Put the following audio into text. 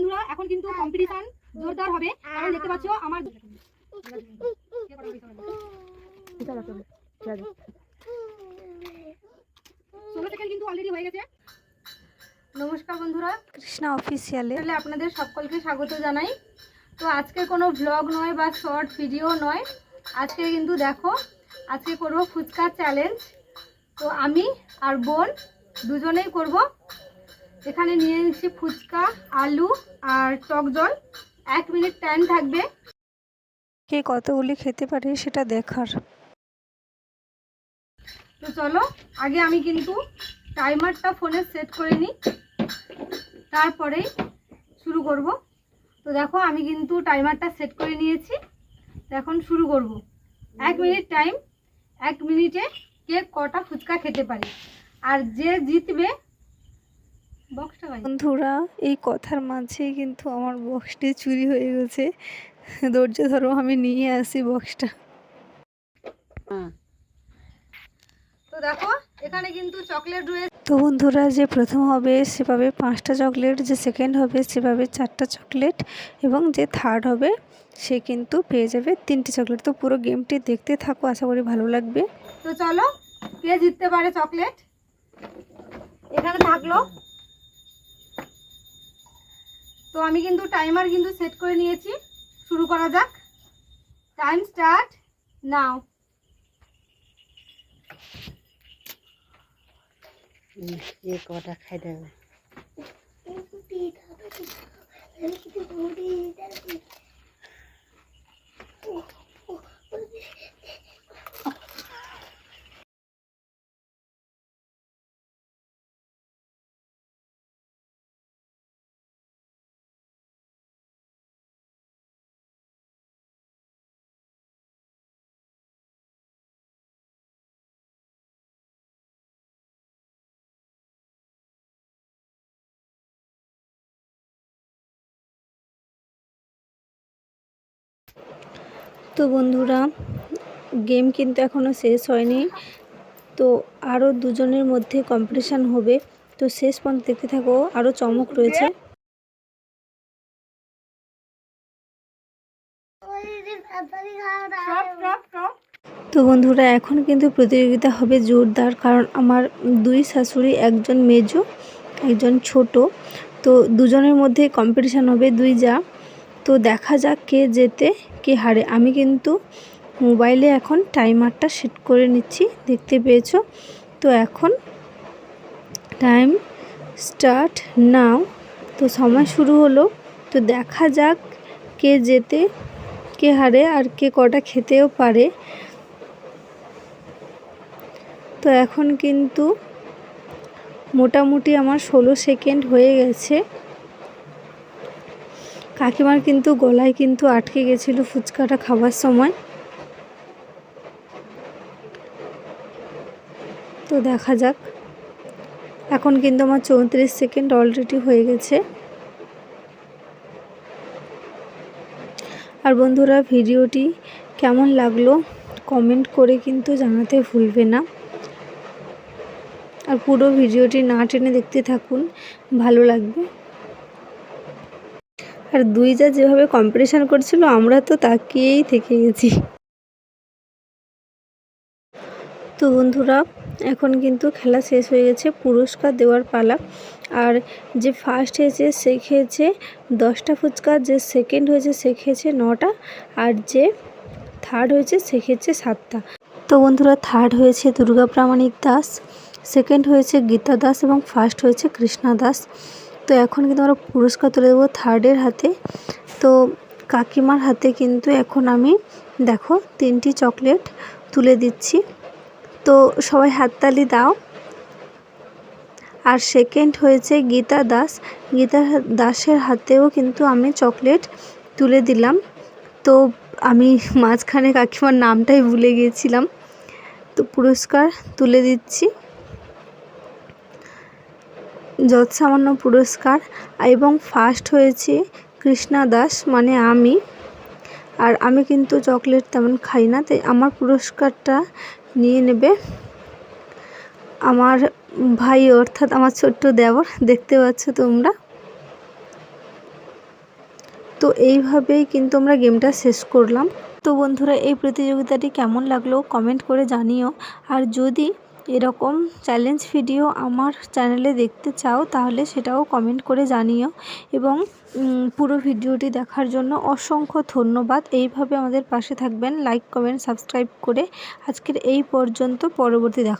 বন্ধুরা এখন কিন্তু কম্পিটিশন জোরদার হবে। কারণ দেখতে পাচ্ছ আমার ষোলো সেকেন্ড কিন্তু অলরেডি হয়ে গেছে। নমস্কার বন্ধুরা। কৃষ্ণা অফিসিয়ালে তাহলে আপনাদের সকলকে স্বাগত জানাই। তো আজকে কোনো ব্লগ নয় বা শর্ট ভিডিও নয়। আজকে কিন্তু দেখো আজকে করব ফুচকা চ্যালেঞ্জ তো আমি আর বোন দুজনেই করব। এখানে নিয়ে নিচ্ছি ফুচকা আলু আর টক জল। এক মিনিট টাইম থাকবে। কে কতগুলি খেতে পারে সেটা দেখার। তো চলো আগে আমি কিন্তু টাইমারটা ফোনে সেট করে নিই। তারপরেই শুরু করব। তো দেখো আমি কিন্তু টাইমারটা সেট করে নিয়েছি। এখন শুরু করব। এক মিনিট টাইম এক মিনিটে কে কটা ফুচকা খেতে পারে। আর যে জিতবে। বন্ধুরা এই কথার মাঝেই কিন্তু আমার বক্সটি চুরি হয়ে গেছে। ধৈর্য ধরো আমি নিয়ে আসি বক্সটা। তো দেখো এখানে কিন্তু চকলেট রয়েছে তো বন্ধুরা যে প্রথম হবে সে পাবে পাঁচটা চকলেট যে সেকেন্ড হবে সে পাবে চারটা চকলেট এবং যে থার্ড হবে সে কিন্তু পেয়ে যাবে তিনটে চকলেট। তো পুরো গেমটি দেখতে থাকো আশা করি ভালো লাগবে। তো চলো কে জিততে পারে চকলেট? এখানে থাকল। তো আমি কিন্তু টাইমার কিন্তু সেট করে নিয়েছি। শুরু করা যাক। টাইম স্টার্ট নাও এ কটা খাই দেবে তো বন্ধুরা গেম কিন্তু এখনও শেষ হয়নি। তো আরও দুজনের মধ্যে কম্পিটিশান হবে। তো শেষ পর্যন্ত দেখতে থাকো আরও চমক রয়েছে। তো বন্ধুরা, এখন কিন্তু প্রতিযোগিতা হবে জোরদার, কারণ আমার দুই শাশুড়ি, একজন মেজো, একজন ছোট। তো দুজনের মধ্যে কম্পিটিশান হবে দুই যা তো দেখা যাক কে যেতে কে হারে। আমি কিন্তু মোবাইলে এখন টাইমারটা সেট করে নিচ্ছি, দেখতে পেয়েছ? তো এখন টাইম স্টার্ট নাও। তো সময় শুরু হলো। তো দেখা যাক কে যেতে কে হারে আর কে কটা খেতেও পারে। তো এখন কিন্তু মোটামুটি আমার ষোলো সেকেন্ড হয়ে গেছে। কাকিমার কিন্তু গলায় কিন্তু আটকে গেছিল ফুচকাটা খাবার সময়। তো দেখা যাক। এখন কিন্তু আমার চৌত্রিশ সেকেন্ড অলরেডি হয়ে গেছে। আর বন্ধুরা, ভিডিওটি কেমন লাগল কমেন্ট করে কিন্তু জানাতে ভুলবে না। আর পুরো ভিডিওটি না টেনে দেখতে থাকুন, ভালো লাগবে। আর দুই যা যেভাবে কম্পিটিশান করছিল, আমরা তো তাকিয়েই থেকে গেছি। তো বন্ধুরা, এখন কিন্তু খেলা শেষ হয়ে গেছে, পুরস্কার দেওয়ার পালা। আর যে ফার্স্ট হয়েছে, সে খেয়েছে দশটা ফুচকা, যে সেকেন্ড হয়েছে, সে খেয়েছে নটা। আর যে থার্ড হয়েছে, সে খেয়েছে সাতটা। তো বন্ধুরা থার্ড হয়েছে দুর্গা প্রামাণিক দাস সেকেন্ড হয়েছে গীতা দাস এবং ফার্স্ট হয়েছে কৃষ্ণা দাস। তো এখন কিন্তু আমরা পুরস্কার তুলে দেবো থার্ডের হাতে। তো কাকিমার হাতে কিন্তু এখন আমি দেখো তিনটি চকলেট তুলে দিচ্ছি। তো সবাই হাততালি দাও। আর সেকেন্ড হয়েছে গীতা দাস। গীতা দাসের হাতেও কিন্তু আমি চকলেট তুলে দিলাম। তো আমি মাঝখানে কাকিমার নামটাই ভুলে গিয়েছিলাম। তো পুরস্কার তুলে দিচ্ছি। যৎ সামান্য পুরস্কার এবং ফার্স্ট হয়েছে কৃষ্ণা দাস মানে আমি। আর আমি কিন্তু চকলেট তেমন খাই না, তাই আমার পুরস্কারটা নিয়ে নেবে আমার ভাই, অর্থাৎ আমার ছোট্ট দেবর দেখতে পাচ্ছ তোমরা। তো এইভাবেই কিন্তু আমরা গেমটা শেষ করলাম। তো বন্ধুরা, এই প্রতিযোগিতাটি কেমন লাগল? কমেন্ট করে জানিও। আর যদি এরকম চ্যালেঞ্জ ভিডিও আমার চ্যানেলে দেখতে চাও, তাহলে সেটাও কমেন্ট করে জানিও। এবং পুরো ভিডিওটি দেখার জন্য অসংখ্য ধন্যবাদ। এইভাবে আমাদের পাশে থাকবেন। লাইক কমেন্ট সাবস্ক্রাইব করে আজকের এই পর্যন্ত পরবর্তী দেখা